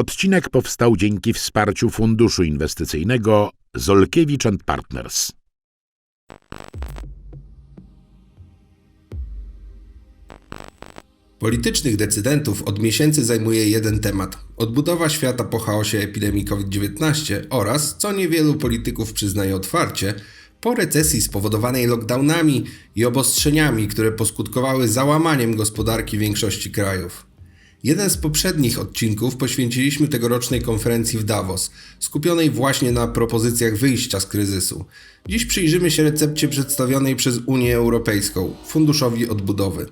Odcinek powstał dzięki wsparciu Funduszu Inwestycyjnego Zolkiewicz Partners. Politycznych decydentów od miesięcy zajmuje jeden temat: odbudowa świata po chaosie epidemii COVID-19 oraz, co niewielu polityków przyznaje otwarcie, po recesji spowodowanej lockdownami i obostrzeniami, które poskutkowały załamaniem gospodarki większości krajów. Jeden z poprzednich odcinków poświęciliśmy tegorocznej konferencji w Davos, skupionej właśnie na propozycjach wyjścia z kryzysu. Dziś przyjrzymy się recepcie przedstawionej przez Unię Europejską, Funduszowi Odbudowy.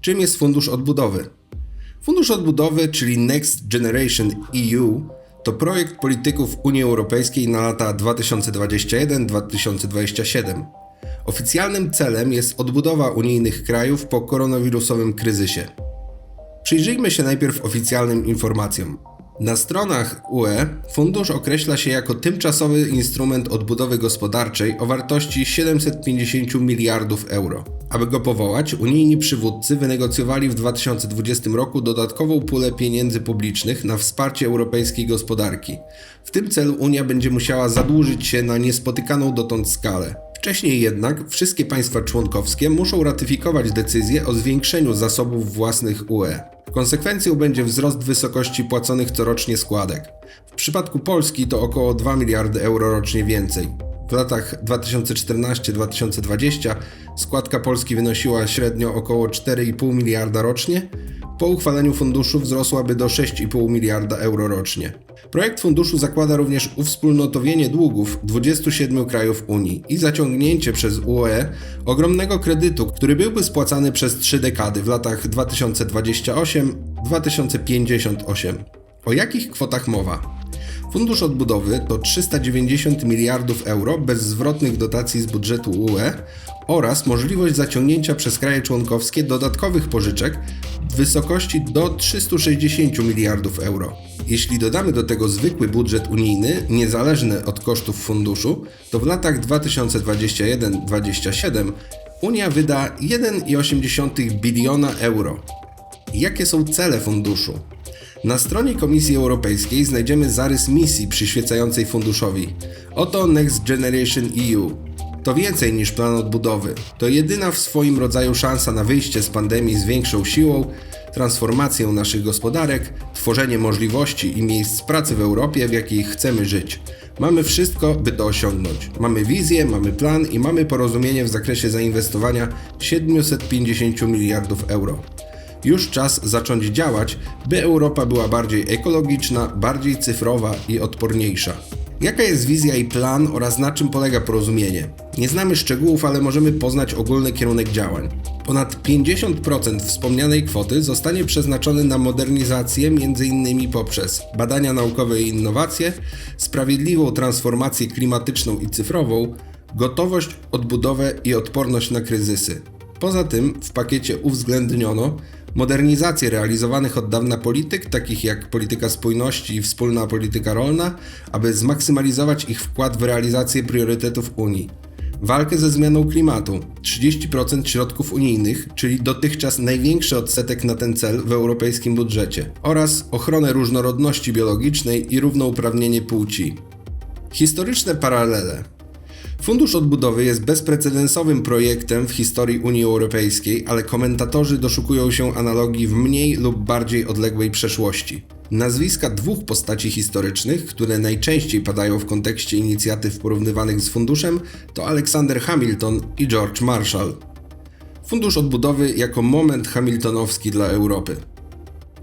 Czym jest Fundusz Odbudowy? Fundusz Odbudowy, czyli Next Generation EU, to projekt polityków Unii Europejskiej na lata 2021-2027. Oficjalnym celem jest odbudowa unijnych krajów po koronawirusowym kryzysie. Przyjrzyjmy się najpierw oficjalnym informacjom. Na stronach UE fundusz określa się jako tymczasowy instrument odbudowy gospodarczej o wartości 750 miliardów euro. Aby go powołać, unijni przywódcy wynegocjowali w 2020 roku dodatkową pulę pieniędzy publicznych na wsparcie europejskiej gospodarki. W tym celu Unia będzie musiała zadłużyć się na niespotykaną dotąd skalę. Wcześniej jednak wszystkie państwa członkowskie muszą ratyfikować decyzję o zwiększeniu zasobów własnych UE. Konsekwencją będzie wzrost wysokości płaconych corocznie składek. W przypadku Polski to około 2 miliardy euro rocznie więcej. W latach 2014-2020 składka Polski wynosiła średnio około 4,5 miliarda rocznie, po uchwaleniu funduszu wzrosłaby do 6,5 miliarda euro rocznie. Projekt funduszu zakłada również uwspólnotowienie długów 27 krajów Unii i zaciągnięcie przez UE ogromnego kredytu, który byłby spłacany przez 3 dekady w latach 2028-2058. O jakich kwotach mowa? Fundusz Odbudowy to 390 miliardów euro bezzwrotnych dotacji z budżetu UE oraz możliwość zaciągnięcia przez kraje członkowskie dodatkowych pożyczek w wysokości do 360 miliardów euro. Jeśli dodamy do tego zwykły budżet unijny, niezależny od kosztów funduszu, to w latach 2021-2027 Unia wyda 1,8 biliona euro. Jakie są cele funduszu? Na stronie Komisji Europejskiej znajdziemy zarys misji przyświecającej funduszowi. Oto Next Generation EU. To więcej niż plan odbudowy. To jedyna w swoim rodzaju szansa na wyjście z pandemii z większą siłą, transformację naszych gospodarek, tworzenie możliwości i miejsc pracy w Europie, w jakiej chcemy żyć. Mamy wszystko, by to osiągnąć. Mamy wizję, mamy plan i mamy porozumienie w zakresie zainwestowania 750 miliardów euro. Już czas zacząć działać, by Europa była bardziej ekologiczna, bardziej cyfrowa i odporniejsza. Jaka jest wizja i plan oraz na czym polega porozumienie? Nie znamy szczegółów, ale możemy poznać ogólny kierunek działań. Ponad 50% wspomnianej kwoty zostanie przeznaczony na modernizację m.in. poprzez badania naukowe i innowacje, sprawiedliwą transformację klimatyczną i cyfrową, gotowość, odbudowę i odporność na kryzysy. Poza tym w pakiecie uwzględniono modernizację realizowanych od dawna polityk, takich jak polityka spójności i wspólna polityka rolna, aby zmaksymalizować ich wkład w realizację priorytetów Unii. Walkę ze zmianą klimatu 30% środków unijnych, czyli dotychczas największy odsetek na ten cel w europejskim budżecie, oraz ochronę różnorodności biologicznej i równouprawnienie płci. Historyczne paralele Fundusz Odbudowy jest bezprecedensowym projektem w historii Unii Europejskiej, ale komentatorzy doszukują się analogii w mniej lub bardziej odległej przeszłości. Nazwiska dwóch postaci historycznych, które najczęściej padają w kontekście inicjatyw porównywanych z funduszem, to Alexander Hamilton i George Marshall. Fundusz Odbudowy jako moment hamiltonowski dla Europy.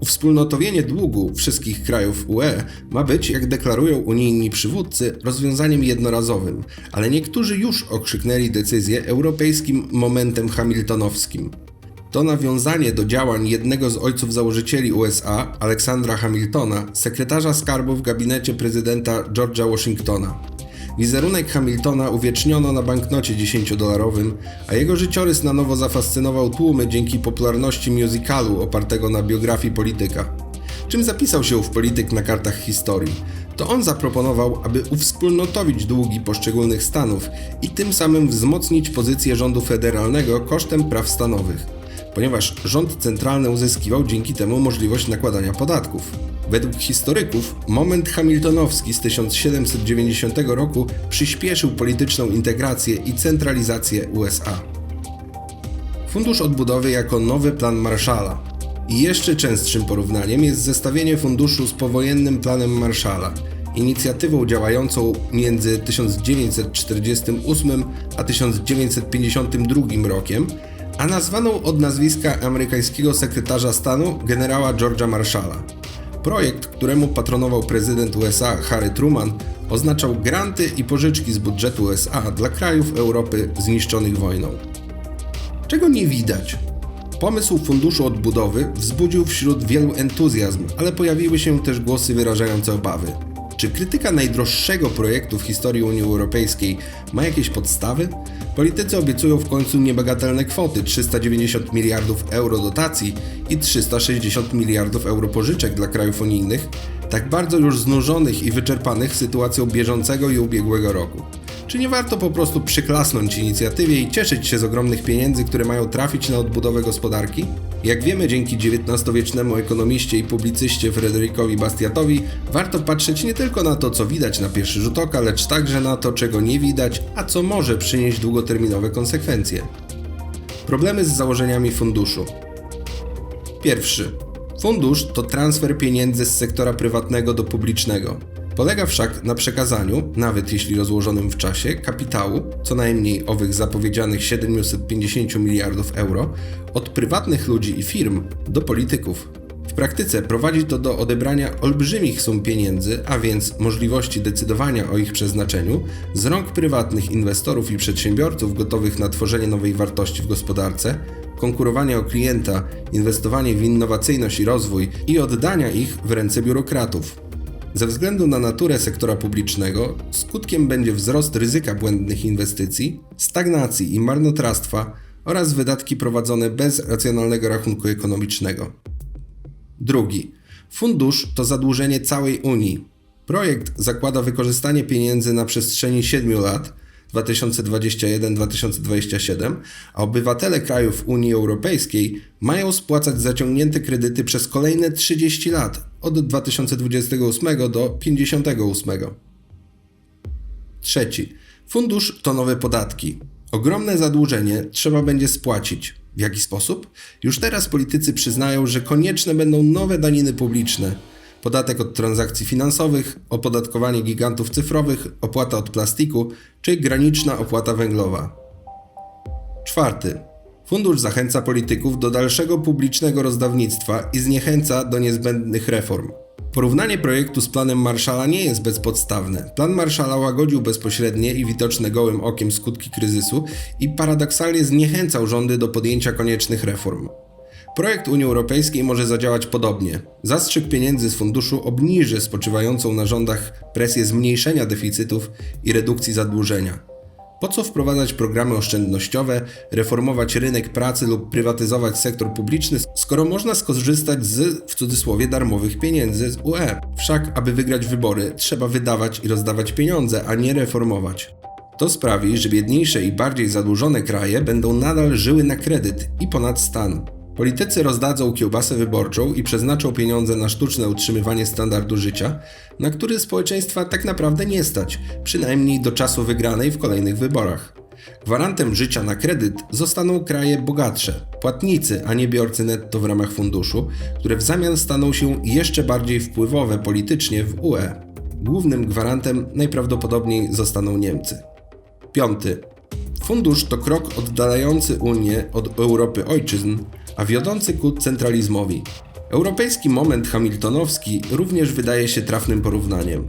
Uwspólnotowienie długu wszystkich krajów UE ma być, jak deklarują unijni przywódcy, rozwiązaniem jednorazowym, ale niektórzy już okrzyknęli decyzję europejskim momentem hamiltonowskim. To nawiązanie do działań jednego z ojców założycieli USA, Aleksandra Hamiltona, sekretarza skarbu w gabinecie prezydenta George'a Washingtona. Wizerunek Hamiltona uwieczniono na banknocie 10-dolarowym, a jego życiorys na nowo zafascynował tłumy dzięki popularności musicalu opartego na biografii polityka. Czym zapisał się w polityk na kartach historii? To on zaproponował, aby uwspólnotowić długi poszczególnych stanów i tym samym wzmocnić pozycję rządu federalnego kosztem praw stanowych, ponieważ rząd centralny uzyskiwał dzięki temu możliwość nakładania podatków. Według historyków moment hamiltonowski z 1790 roku przyspieszył polityczną integrację i centralizację USA. Fundusz Odbudowy jako nowy plan Marshalla. I jeszcze częstszym porównaniem jest zestawienie funduszu z powojennym planem Marshalla, inicjatywą działającą między 1948 a 1952 rokiem, a nazwaną od nazwiska amerykańskiego sekretarza stanu generała George'a Marshalla. Projekt, któremu patronował prezydent USA Harry Truman, oznaczał granty i pożyczki z budżetu USA dla krajów Europy zniszczonych wojną. Czego nie widać? Pomysł Funduszu Odbudowy wzbudził wśród wielu entuzjazm, ale pojawiły się też głosy wyrażające obawy. Czy krytyka najdroższego projektu w historii Unii Europejskiej ma jakieś podstawy? Politycy obiecują w końcu niebagatelne kwoty 390 miliardów euro dotacji i 360 miliardów euro pożyczek dla krajów unijnych, tak bardzo już znużonych i wyczerpanych sytuacją bieżącego i ubiegłego roku. Czy nie warto po prostu przyklasnąć inicjatywie i cieszyć się z ogromnych pieniędzy, które mają trafić na odbudowę gospodarki? Jak wiemy, dzięki XIX-wiecznemu ekonomiście i publicyście Frederikowi Bastiatowi, warto patrzeć nie tylko na to, co widać na pierwszy rzut oka, lecz także na to, czego nie widać, a co może przynieść długoterminowe konsekwencje. Problemy z założeniami funduszu. Pierwszy. Fundusz to transfer pieniędzy z sektora prywatnego do publicznego. Polega wszak na przekazaniu, nawet jeśli rozłożonym w czasie, kapitału, co najmniej owych zapowiedzianych 750 miliardów euro, od prywatnych ludzi i firm do polityków. W praktyce prowadzi to do odebrania olbrzymich sum pieniędzy, a więc możliwości decydowania o ich przeznaczeniu, z rąk prywatnych inwestorów i przedsiębiorców gotowych na tworzenie nowej wartości w gospodarce, konkurowanie o klienta, inwestowanie w innowacyjność i rozwój i oddania ich w ręce biurokratów. Ze względu na naturę sektora publicznego, skutkiem będzie wzrost ryzyka błędnych inwestycji, stagnacji i marnotrawstwa oraz wydatki prowadzone bez racjonalnego rachunku ekonomicznego. Drugi. Fundusz to zadłużenie całej Unii. Projekt zakłada wykorzystanie pieniędzy na przestrzeni 7 lat 2021-2027, a obywatele krajów Unii Europejskiej mają spłacać zaciągnięte kredyty przez kolejne 30 lat od 2028 do 58. Trzeci. Fundusz to nowe podatki. Ogromne zadłużenie trzeba będzie spłacić. W jaki sposób? Już teraz politycy przyznają, że konieczne będą nowe daniny publiczne. Podatek od transakcji finansowych, opodatkowanie gigantów cyfrowych, opłata od plastiku czy graniczna opłata węglowa. Czwarty. Fundusz zachęca polityków do dalszego publicznego rozdawnictwa i zniechęca do niezbędnych reform. Porównanie projektu z planem Marshalla nie jest bezpodstawne. Plan Marshalla łagodził bezpośrednie i widoczne gołym okiem skutki kryzysu i paradoksalnie zniechęcał rządy do podjęcia koniecznych reform. Projekt Unii Europejskiej może zadziałać podobnie. Zastrzyk pieniędzy z funduszu obniży spoczywającą na rządach presję zmniejszenia deficytów i redukcji zadłużenia. Po co wprowadzać programy oszczędnościowe, reformować rynek pracy lub prywatyzować sektor publiczny, skoro można skorzystać z, w cudzysłowie, darmowych pieniędzy z UE? Wszak, aby wygrać wybory, trzeba wydawać i rozdawać pieniądze, a nie reformować. To sprawi, że biedniejsze i bardziej zadłużone kraje będą nadal żyły na kredyt i ponad stan. Politycy rozdadzą kiełbasę wyborczą i przeznaczą pieniądze na sztuczne utrzymywanie standardu życia, na który społeczeństwa tak naprawdę nie stać, przynajmniej do czasu wygranej w kolejnych wyborach. Gwarantem życia na kredyt zostaną kraje bogatsze, płatnicy, a nie biorcy netto w ramach funduszu, które w zamian staną się jeszcze bardziej wpływowe politycznie w UE. Głównym gwarantem najprawdopodobniej zostaną Niemcy. Piąty. Fundusz to krok oddalający Unię od Europy ojczyzn, a wiodący ku centralizmowi. Europejski moment hamiltonowski również wydaje się trafnym porównaniem.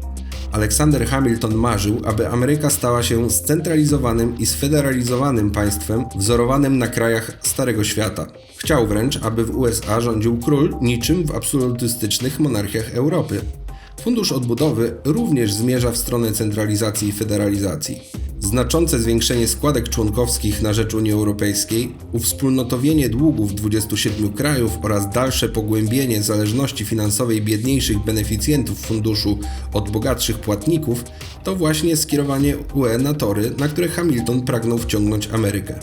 Aleksander Hamilton marzył, aby Ameryka stała się scentralizowanym i sfederalizowanym państwem wzorowanym na krajach Starego Świata. Chciał wręcz, aby w USA rządził król niczym w absolutystycznych monarchiach Europy. Fundusz Odbudowy również zmierza w stronę centralizacji i federalizacji. Znaczące zwiększenie składek członkowskich na rzecz Unii Europejskiej, uwspólnotowienie długów 27 krajów oraz dalsze pogłębienie zależności finansowej biedniejszych beneficjentów funduszu od bogatszych płatników to właśnie skierowanie UE na tory, na które Hamilton pragnął wciągnąć Amerykę.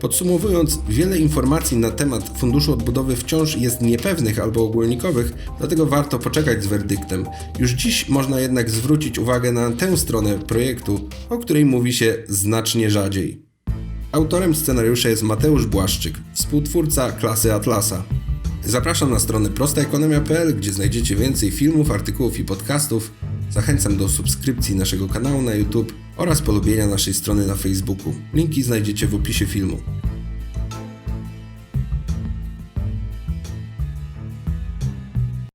Podsumowując, wiele informacji na temat Funduszu Odbudowy wciąż jest niepewnych albo ogólnikowych, dlatego warto poczekać z werdyktem. Już dziś można jednak zwrócić uwagę na tę stronę projektu, o której mówi się znacznie rzadziej. Autorem scenariusza jest Mateusz Błaszczyk, współtwórca klasy Atlasa. Zapraszam na stronę prostaekonomia.pl, gdzie znajdziecie więcej filmów, artykułów i podcastów. Zachęcam do subskrypcji naszego kanału na YouTube oraz polubienia naszej strony na Facebooku. Linki znajdziecie w opisie filmu.